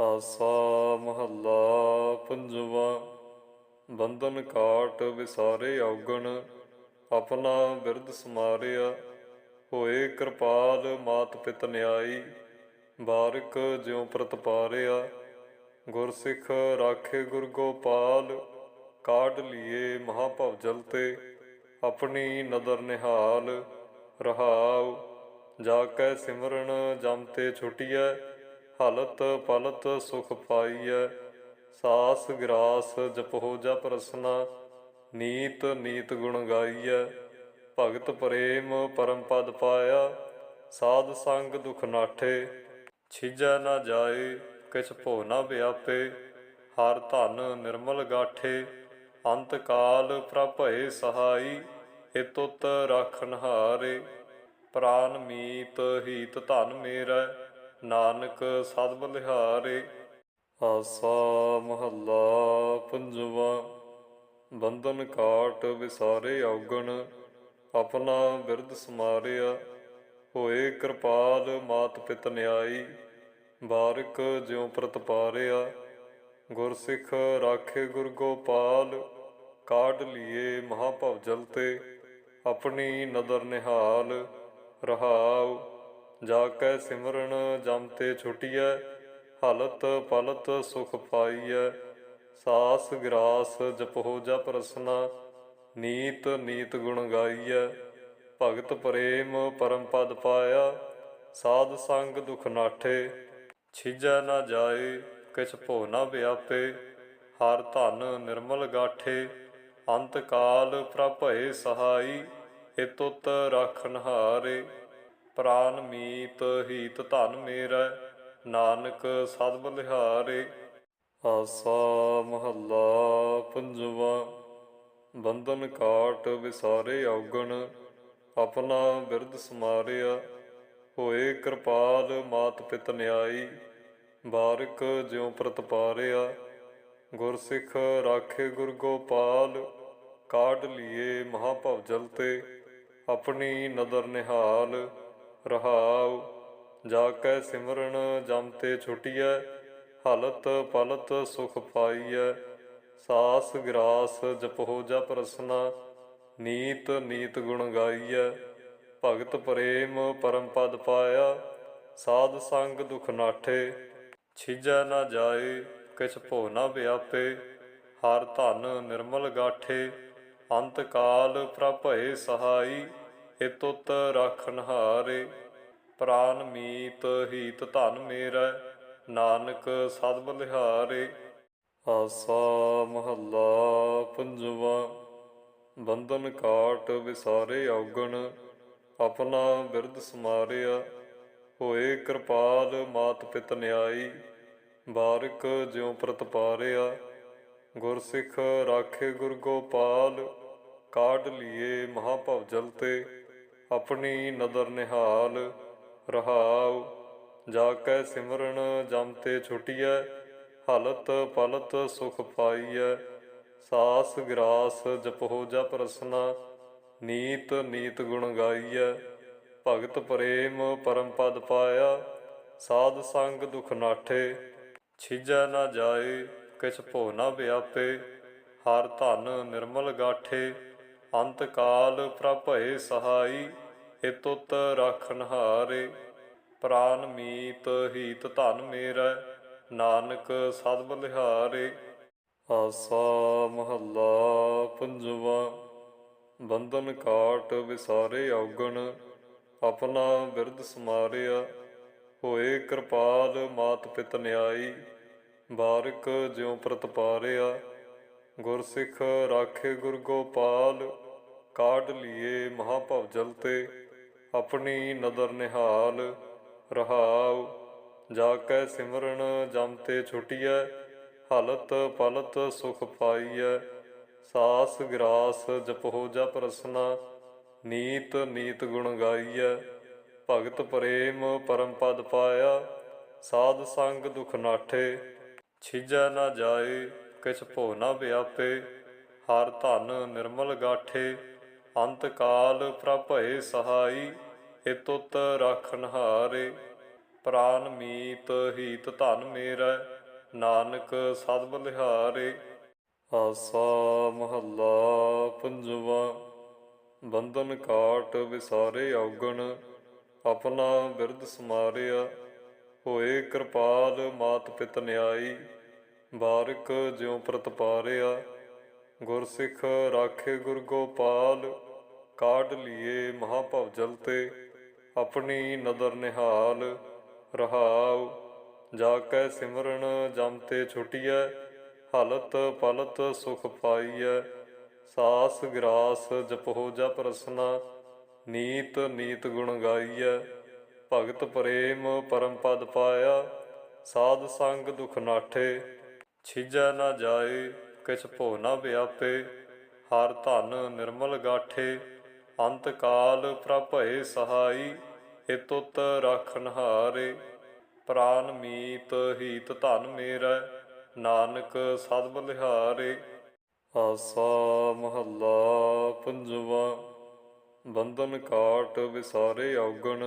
ਆਸਾ ਮਹੱਲਾ ਪੰਜਵਾ। ਬੰਧਨ ਕਾਟ ਵਿਸਾਰੇ ਔਗਣ, ਆਪਣਾ ਬਿਰਧ ਸਮਾਰਿਆ। ਹੋਏ ਕਿਰਪਾਲ ਮਾਤ ਪਿਤ ਨਿਆਈ, ਬਾਰਿਕ ਜਿਉ ਪ੍ਰਤਪਾਰਿਆ ਗੁਰਸਿੱਖ ਰਾਖੇ ਗੁਰ ਗੋਪਾਲ, ਕਾਢ ਲੀਏ ਮਹਾਭਵ ਜਲ ਤੇ ਆਪਣੀ ਨਦਰ ਨਿਹਾਲ, ਰਹਾਉ। ਜਾ ਕੈ ਸਿਮਰਨ ਜਮ ਤੇ ਛੁਟੀਐ। ਹਲਤ ਪਲਤ ਸੁਖ ਪਾਈਐ, ਸਾਸ ਗਰਾਸ ਜਪੋ ਜਪ ਰਸਨਾ, ਨੀਤ ਨੀਤ ਗੁਣ ਗਾਈਐ, ਭਗਤ ਪ੍ਰੇਮ ਪਰਮ ਪਦ ਪਾਇਆ, ਸਾਧ ਸੰਗ ਦੁਖ ਨਾਠੇ, ਛਿਜੈ ਨਾ ਜਾਏ, ਕਿਛ ਭੋ ਨਾ ਵਿਆਪੇ, ਹਰ ਧਨ ਨਿਰਮਲ ਗਾਠੇ, ਅੰਤ ਕਾਲ ਪ੍ਰਭ ਸਹਾਈ ਇਤੁਤ ਰਾਖਨ ਹਾਰੇ ਪ੍ਰਾਨ ਮੀਤ ਹੀਤ ਧਨ ਮੇਰਾ ਨਾਨਕ ਸਦ ਬਲਿਹਾਰੇ ਆਸਾ ਮਹੱਲਾ ਪੰਜਵਾ, ਬੰਧਨ ਕਾਟ ਵਿਸਾਰੇ ਔਗਣ, ਆਪਣਾ ਬਿਰਧ ਸਮਾਰਿਆ, ਹੋਏ ਕਿਰਪਾਲ ਮਾਤ ਪਿਤ ਨਿਆਈ, ਬਾਰਿਕ ਜਿਉ ਪ੍ਰਤਪਾਰਿਆ ਗੁਰਸਿੱਖ ਰਾਖੇ ਗੁਰ ਗੋਪਾਲ, ਕਾਢ ਲੀਏ ਮਹਾਭਵ ਜਲ ਤੇ, ਆਪਣੀ ਨਦਰ ਨਿਹਾਲ, ਰਹਾਉ ਜਾ ਕੈ ਸਿਮਰਨ ਜਮ ਤੇ ਛੁਟੀਐ, ਹਲਤ ਪਲਤ ਸੁਖ ਪਾਈਐ। ਸਾਸ ਗਰਾਸ ਜਪੋ ਜਪ ਰਸਨਾ, ਨੀਤ ਨੀਤ ਗੁਣ ਗਾਈਐ। ਭਗਤ ਪ੍ਰੇਮ ਪਰਮ ਪਦ ਪਾਇਆ, ਸਾਧ ਸੰਗ ਦੁਖ ਨਾਠੇ। ਛਿਜੈ ਨਾ ਜਾਏ, ਕਿਛ ਭੋ ਨਾ ਵਿਆਪੇ। ਹਰ ਧਨ ਨਿਰਮਲ ਗਾਠੇ, ਅੰਤ ਕਾਲ ਪ੍ਰਭ ਸਹਾਈ, ਇਤੁਤ ਰਾਖਨ ਹਾਰੇ ਪ੍ਰਾਨ ਮੀਤ ਹੀਤ ਧਨ ਮੇਰਾ, ਨਾਨਕ ਸਦ ਬਲਿਹਾਰੇ। ਆਸਾ ਮਹੱਲਾ ਪੰਜਵਾ, ਬੰਧਨ ਕਾਟ ਵਿਸਾਰੇ ਔਗਣ, ਆਪਣਾ ਬਿਰਧ ਸਮਾਰਿਆ, ਹੋਏ ਕਿਰਪਾਲ ਮਾਤ ਪਿਤ ਨਿਆਈ, ਬਾਰਿਕ ਜਿਉ ਪ੍ਰਤਪਾਰਿਆ ਗੁਰਸਿੱਖ ਰਾਖੇ ਗੁਰ ਗੋਪਾਲ, ਕਾਢ ਲੀਏ ਮਹਾਭਵ ਜਲ ਤੇ, ਆਪਣੀ ਨਦਰ ਨਿਹਾਲ। ਰਹਾਉ ਜਾ ਕੈ ਸਿਮਰਨ ਜਮ ਤੇ ਛੁਟੀਐ, ਹਲਤ ਪਲਤ ਸੁਖ ਪਾਈਐ, ਸਾਸ ਗਰਾਸ ਜਪੋ ਜਪ ਰਸਨਾ, ਨੀਤ ਨੀਤ ਗੁਣ ਗਾਈਐ, ਭਗਤ ਪ੍ਰੇਮ ਪਰਮ ਪਦ ਪਾਇਆ, ਸਾਧ ਸੰਗ ਦੁਖ ਨਾਠੇ, ਛਿਜੈ ਨਾ ਜਾਏ, ਕਿਛ ਭੋ ਨਾ ਵਿਆਪੇ, ਹਰ ਧਨ ਨਿਰਮਲ ਗਾਠੇ, ਅੰਤ ਕਾਲ ਪ੍ਰਭਏ ਸਹਾਈ ਇਤੁਤ ਰਾਖਨ ਹਾਰੇ, ਪ੍ਰਾਨ ਮੀਤ ਹੀਤ ਧਨ ਮੇਰਾ, ਨਾਨਕ ਸਦ ਬਲਿਹਾਰੇ। ਆਸਾ ਮਹੱਲਾ ਪੰਜਵਾ, ਬੰਧਨ ਕਾਟ ਵਿਸਾਰੇ ਔਗਣ, ਆਪਣਾ ਬਿਰਧ ਸਮਾਰਿਆ, ਹੋਏ ਕਿਰਪਾਲ ਮਾਤ ਪਿਤ ਨਿਆਈ, ਬਾਰਿਕ ਜਿਉ ਪ੍ਰਤਪਾਰਿਆ ਗੁਰਸਿੱਖ ਰਾਖੇ ਗੁਰ ਗੋਪਾਲ, ਕਾਢ ਲੀਏ ਮਹਾਭਵ ਜਲ ਤੇ। ਆਪਣੀ ਨਦਰ ਨਿਹਾਲ ਰਹਾਉ। ਜਾ ਕੈ ਸਿਮਰਨ ਜਮ ਤੇ ਛੁਟੀਐ, ਹਲਤ ਪਲਤ ਸੁਖ ਪਾਈਐ। ਸਾਸ ਗਰਾਸ ਜਪੋ ਜਪ ਰਸਨਾ, ਨੀਤ ਨੀਤ ਗੁਣ ਗਾਈਐ। ਭਗਤ ਪ੍ਰੇਮ ਪਰਮ ਪਦ ਪਾਇਆ, ਸਾਧ ਸੰਗ ਦੁਖ ਨਾਠੇ। ਛਿਜੈ ਨਾ ਜਾਏ, ਕਿਛ ਭੋ ਨਾ ਵਿਆਪੇ, ਹਰ ਧਨ ਨਿਰਮਲ ਗਾਠੇ। ਅੰਤ ਕਾਲ ਪ੍ਰਭਏ ਸਹਾਈ, ਇਤੁਤ ਰਾਖਨ ਹਾਰੇ। ਪ੍ਰਾਨ ਮੀਤ ਹੀਤ ਧਨ ਮੇਰਾ, ਨਾਨਕ ਸਦ ਬਲਿਹਾਰੇ। ਆਸਾ ਮਹੱਲਾ ਪੰਜਵਾ, ਬੰਧਨ ਕਾਟ ਵਿਸਾਰੇ ਔਗਣ, ਆਪਣਾ ਬਿਰਧ ਸਮਾਰਿਆ। ਹੋਏ ਕਿਰਪਾਲ ਮਾਤ ਪਿਤ ਨਿਆਈ, ਬਾਰਿਕ ਜਿਉ ਪ੍ਰਤਪਾਰਿਆ। ਗੁਰਸਿੱਖ ਰਾਖੇ ਗੁਰ ਗੋਪਾਲ, ਕਾਢ ਲੀਏ ਮਹਾਭਵ ਜਲ ਤੇ, ਆਪਣੀ ਨਦਰ ਨਿਹਾਲ, ਰਹਾਉ ਜਾ ਕੈ ਸਿਮਰਨ ਜਮ ਤੇ ਛੁਟੀਐ, ਹਲਤ ਪਲਤ ਸੁਖ ਪਾਈਐ, ਸਾਸ ਗਰਾਸ ਜਪੋ ਜਪ ਰਸਨਾ ਨੀਤ ਨੀਤ ਗੁਣ ਗਾਈਐ, ਭਗਤ ਪ੍ਰੇਮ ਪਰਮ ਪਦ ਪਾਇਆ, ਸਾਧ ਸੰਗ ਦੁਖ ਨਾਠੇ, ਛਿਜੈ ਨਾ ਜਾਏ ਕਿਛ ਭੋ ਨਾ ਵਿਆਪੇ, ਹਰ ਧਨ ਨਿਰਮਲ ਗਾਠੇ ਅੰਤ ਕਾਲ ਪ੍ਰਭ ਭਏ ਸਹਾਈ ਇਤੁਤ ਰਾਖਨ ਹਾਰੇ ਪ੍ਰਾਨ ਮੀਤ ਹੀਤ ਧਨ ਮੇਰਾ, ਨਾਨਕ ਸਦ ਬਲਿਹਾਰੇ ਆਸਾ ਮਹੱਲਾ ਪੰਜਵਾ, ਬੰਧਨ ਕਾਟ ਵਿਸਾਰੇ ਔਗਣ, ਆਪਣਾ ਬਿਰਧ ਸਮਾਰਿਆ, ਹੋਏ ਕਿਰਪਾਲ ਮਾਤ ਪਿਤ ਨਿਆਈ। ਬਾਰਿਕ ਜਿਉ ਪ੍ਰਤਪਾਰਿਆ ਗੁਰਸਿੱਖ ਰਾਖੇ ਗੁਰ ਗੋਪਾਲ, ਕਾਢ ਲੀਏ ਮਹਾਭਵ ਜਲ ਤੇ ਆਪਣੀ ਨਦਰ ਨਿਹਾਲ, ਰਹਾਉ, ਜਾ ਕੈ ਸਿਮਰਨ ਜਮ ਤੇ ਛੁਟੀਐ, ਹਲਤ ਪਲਤ ਸੁਖ ਪਾਈਐ, ਸਾਸ ਗਰਾਸ ਜਪੋ ਜਪ ਰਸਨਾ, ਨੀਤ ਨੀਤ ਗੁਣ ਗਾਈਐ, ਭਗਤ ਪ੍ਰੇਮ ਪਰਮ ਪਦ ਪਾਇਆ, ਸਾਧ ਸੰਗ ਦੁਖ ਨਾਠੇ ਛਿਜੈ ਨਾ ਜਾਏ ਕਿਛ ਭੋ ਨਾ ਵਿਆਪੇ, ਹਰ ਧਨ ਨਿਰਮਲ ਗਾਠੇ ਅੰਤ ਕਾਲ ਪ੍ਰਭਏ ਸਹਾਈ ਇਤੁਤ ਰਾਖਨ ਹਾਰੇ ਪ੍ਰਾਨ ਮੀਤ ਹੀਤ ਧਨ ਮੇਰਾ, ਨਾਨਕ ਸਦ ਬਲਿਹਾਰੇ ਆਸਾ ਮਹੱਲਾ ਪੰਜਵਾ, ਬੰਧਨ ਕਾਟ ਵਿਸਾਰੇ ਔਗਣ,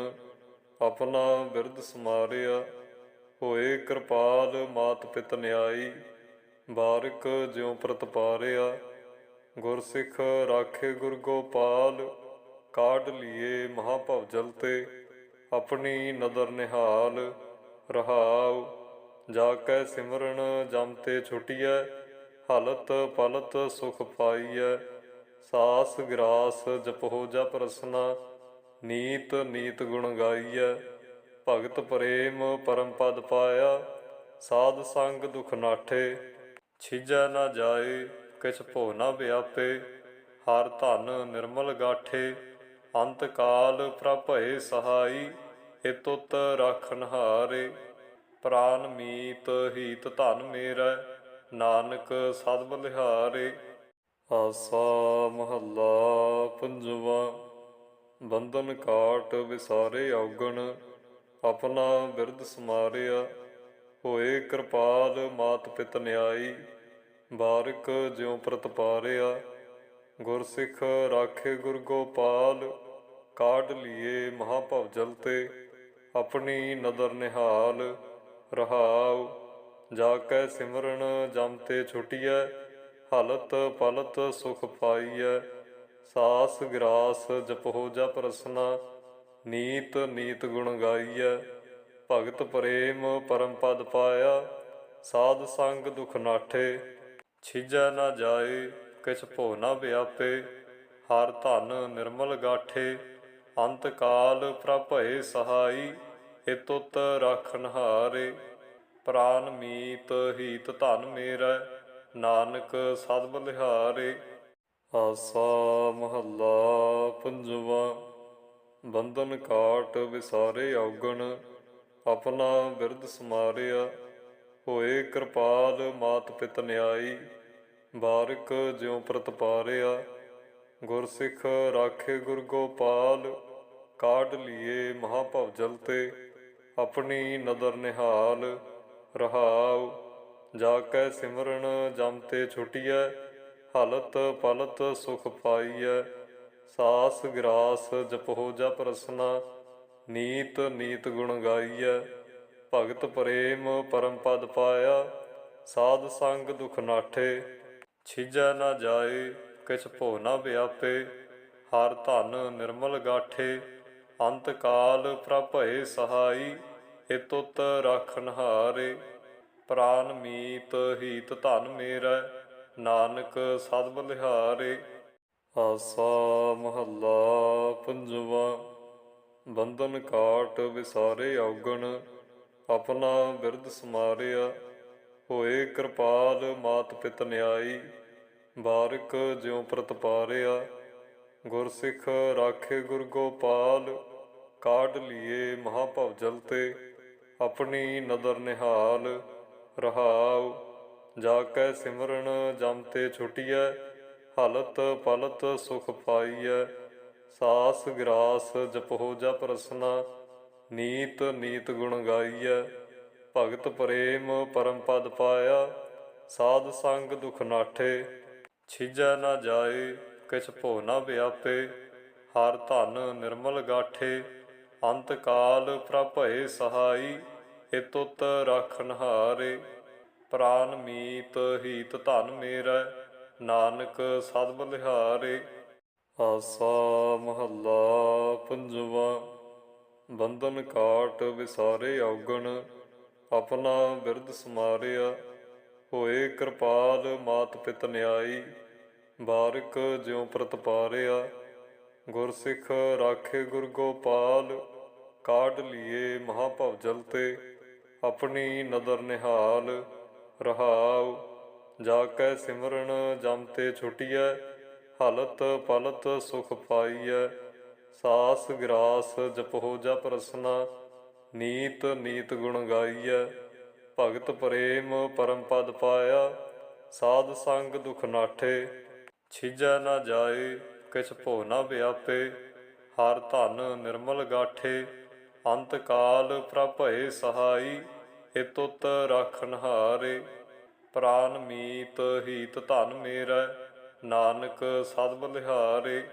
ਆਪਣਾ ਬਿਰਧ ਸਮਾਰਿਆ। ਹੋਏ ਕਿਰਪਾਲ ਮਾਤ ਪਿਤ ਨਿਆਈ, ਬਾਰਕ ਜਿਉ ਪ੍ਰਤਪਾਰਿਆ ਗੁਰਸਿੱਖ ਰਾਖੇ ਗੁਰ ਗੋਪਾਲ, ਕਾਢ ਲੀਏ ਮਹਾਭਵ ਜਲ ਤੇ ਆਪਣੀ ਨਦਰ ਨਿਹਾਲ, ਰਹਾਉ। ਜਾ ਕੈ ਸਿਮਰਨ ਜਮ ਤੇ ਛੁਟੀਐ, ਹਲਤ ਪਲਤ ਸੁਖ ਪਾਈਐ। ਸਾਸ ਗਰਾਸ ਜਪੋ ਜਪ ਰਸਨਾ, ਨੀਤ ਨੀਤ ਗੁਣ ਗਾਈਐ। ਭਗਤ ਪ੍ਰੇਮ ਪਰਮ ਪਦ ਪਾਇਆ, ਸਾਧ ਸੰਗ ਦੁਖ ਨਾਠੇ, ਛਿਜੈ ਨਾ ਜਾਏ, ਕਿਛ ਭੋ ਨਾ ਵਿਆਪੇ, ਹਰ ਧਨ ਨਿਰਮਲ ਗਾਠੇ, ਅੰਤ ਕਾਲ ਪ੍ਰਭਏ ਸਹਾਈ ਇਤੁਤ ਰਾਖਨ ਹਾਰੇ ਪ੍ਰਾਨ ਮੀਤ ਹੀਤ ਧਨ ਮੇਰਾ, ਨਾਨਕ ਸਦ ਬਲਿਹਾਰੇ। ਆਸਾ ਮਹੱਲਾ ਪੰਜਵਾ, ਬੰਧਨ ਕਾਟ ਵਿਸਾਰੇ ਔਗਣ। ਆਪਣਾ ਬਿਰਧ ਸਮਾਰਿਆ, ਹੋਏ ਕਿਰਪਾਲ ਮਾਤ ਪਿਤ ਨਿਆਈ, ਬਾਰਕ ਜਿਉ ਪ੍ਰਤਪਾਰਿਆ ਗੁਰਸਿੱਖ ਰਾਖੇ ਗੁਰ ਗੋਪਾਲ, ਕਾਢ ਲੀਏ ਮਹਾਭਵ ਜਲ ਤੇ ਆਪਣੀ ਨਦਰ ਨਿਹਾਲ, ਰਹਾਉ। ਜਾ ਕੈ ਸਿਮਰਨ ਜਮ ਤੇ ਛੁਟੀਐ, ਹਲਤ ਪਲਤ ਸੁਖ ਪਾਈਐ। ਸਾਸ ਗਰਾਸ ਜਪੋ ਜਪ ਰਸਨਾ ਨੀਤ ਨੀਤ ਗੁਣ ਗਾਈਐ, ਭਗਤ ਪ੍ਰੇਮ ਪਰਮ ਪਦ ਪਾਇਆ, ਸਾਧ ਸੰਗ ਦੁਖ ਨਾਠੇ, ਛਿਜੈ ਨਾ ਜਾਏ, ਕਿਛ ਭੋ ਨਾ ਵਿਆਪੇ, ਹਰ ਧਨ ਨਿਰਮਲ ਗਾਠੇ, ਅੰਤ ਕਾਲ ਪ੍ਰਭਏ ਸਹਾਈ ਇਤੁਤ ਰਾਖਨ ਹਾਰੇ ਪ੍ਰਾਨ ਮੀਤ ਹੀਤ ਧਨ ਮੇਰਾ, ਨਾਨਕ ਸਦ ਬਲਿਹਾਰੇ, ਆਸਾ ਮਹੱਲਾ ਪੰਜਵਾ। ਬੰਧਨ ਕਾਟ ਵਿਸਾਰੇ ਔਗਣ, ਆਪਣਾ ਬਿਰਧ ਸਮਾਰਿਆ, ਹੋਏ ਕਿਰਪਾਲ ਮਾਤ ਪਿਤ ਨਿਆਈ, ਬਾਰਿਕ ਜਿਉ ਪ੍ਰਤਪਾਰਿਆ ਗੁਰਸਿੱਖ ਰਾਖੇ ਗੁਰ ਗੋਪਾਲ, ਕਾਢ ਲੀਏ ਮਹਾਭਵ ਜਲ ਤੇ ਆਪਣੀ ਨਦਰ ਨਿਹਾਲ, ਰਹਾਉ, ਜਾ ਕੈ ਸਿਮਰਨ ਜਮ ਤੇ ਛੁਟੀਐ, ਹਲਤ ਪਲਤ ਸੁਖ ਪਾਈਐ ਸਾਸ ਗਰਾਸ ਜਪੋ ਜਪ ਰਸਨਾ, ਨੀਤ ਨੀਤ ਗੁਣ ਗਾਈਐ, ਭਗਤ ਪ੍ਰੇਮ ਪਰਮ ਪਦ ਪਾਇਆ, ਸਾਧ ਸੰਗ ਦੁਖ ਨਾਠੇ, ਛਿਜੈ ਨਾ ਜਾਏ, ਕਿਛ ਭੋ ਨਾ ਵਿਆਪੇ, ਹਰ ਧਨ ਨਿਰਮਲ ਗਾਠੇ, ਅੰਤ ਕਾਲ ਪ੍ਰਭਏ ਸਹਾਈ ਇਤੁਤ ਰਾਖਨ ਹਾਰੇ ਪ੍ਰਾਨ ਮੀਤ ਹੀਤ ਧਨ ਮੇਰਾ, ਨਾਨਕ ਸਦ ਬਲਿਹਾਰੇ। ਆਸਾ ਮਹੱਲਾ ਪੰਜਵਾ। ਬੰਧਨ ਕਾਟ ਵਿਸਾਰੇ ਔਗਣ, ਆਪਣਾ ਬਿਰਧ ਸਮਾਰਿਆ। ਹੋਏ ਕਿਰਪਾਲ ਮਾਤ ਪਿਤ ਨਿਆਈ, ਬਾਰਕ ਜਿਉ ਪ੍ਰਤਪਾਰਿਆ ਗੁਰਸਿੱਖ ਰਾਖੇ ਗੁਰ ਗੋਪਾਲ, ਕਾਢ ਲੀਏ ਮਹਾਭਵ ਜਲ ਤੇ। ਆਪਣੀ ਨਦਰ ਨਿਹਾਲ, ਰਹਾਉ, ਜਾ ਕੈ ਸਿਮਰਨ ਜਮ ਤੇ ਛੁਟੀਐ। ਹਲਤ ਪਲਤ ਸੁਖ ਪਾਈਐ, ਸਾਸ ਗਰਾਸ ਜਪੋ ਜਪ ਰਸਨਾ, ਨੀਤ ਨੀਤ ਗੁਣ ਗਾਈਐ, ਭਗਤ ਪ੍ਰੇਮ ਪਰਮ ਪਦ ਪਾਇਆ, ਸਾਧ ਸੰਗ ਦੁਖ ਨਾਠੇ, ਛਿਜੈ ਨਾ ਜਾਏ, ਕਿਛ ਭੋ ਨਾ ਵਿਆਪੇ, ਹਰ ਧਨ ਨਿਰਮਲ ਗਾਠੇ, ਅੰਤ ਕਾਲ ਪ੍ਰਭਏ ਸਹਾਈ, ਇਤੁਤ ਰਾਖਨ ਹਾਰੇ ਪ੍ਰਾਨ ਮੀਤ ਹੀਤ ਧਨ ਮੇਰਾ ਨਾਨਕ ਸਦ ਬਲਿਹਾਰੇ ਆਸਾ ਮਹੱਲਾ ਪੰਜਵਾ। ਬੰਧਨ ਕਾਟ ਵਿਸਾਰੇ ਔਗਣ, ਆਪਣਾ ਬਿਰਧ ਸਮਾਰਿਆ, ਹੋਏ ਕਿਰਪਾਲ ਮਾਤ ਪਿਤ ਨਿਆਈ, ਬਾਰਿਕ ਜਿਉ ਪ੍ਰਤਪਾਰਿਆ ਗੁਰਸਿੱਖ ਰਾਖੇ ਗੁਰ ਗੋਪਾਲ, ਕਾਢ ਲੀਏ ਮਹਾਭਵ ਜਲ ਤੇ, ਆਪਣੀ ਨਦਰ ਨਿਹਾਲ, ਰਹਾਉ ਜਾ ਕੈ ਸਿਮਰਨ ਜਮ ਤੇ ਛੁਟੀਐ, ਹਲਤ ਪਲਤ ਸੁਖ ਪਾਈਐ। ਸਾਸ ਗਰਾਸ ਜਪੋ ਜਪ ਰਸਨਾ, ਨੀਤ ਨੀਤ ਗੁਣ ਗਾਈਐ। ਭਗਤ ਪ੍ਰੇਮ ਪਰਮ ਪਦ ਪਾਇਆ, ਸਾਧ ਸੰਗ ਦੁਖ ਨਾਠੇ। ਛਿਜੈ ਨਾ ਜਾਏ, ਕਿਛ ਭੋ ਨਾ ਵਿਆਪੇ। ਹਰ ਧਨ ਨਿਰਮਲ ਗਾਠੇ, ਅੰਤ ਕਾਲ ਪ੍ਰਭਏ ਸਹਾਈ। ਇਤੁਤ ਰਾਖਨ ਹਾਰੇ ਪ੍ਰਾਨ ਮੀਤ ਹੀਤ ਧਨ ਮੇਰਾ। ਨਾਨਕ ਸਦ ਬਲਿਹਾਰੇ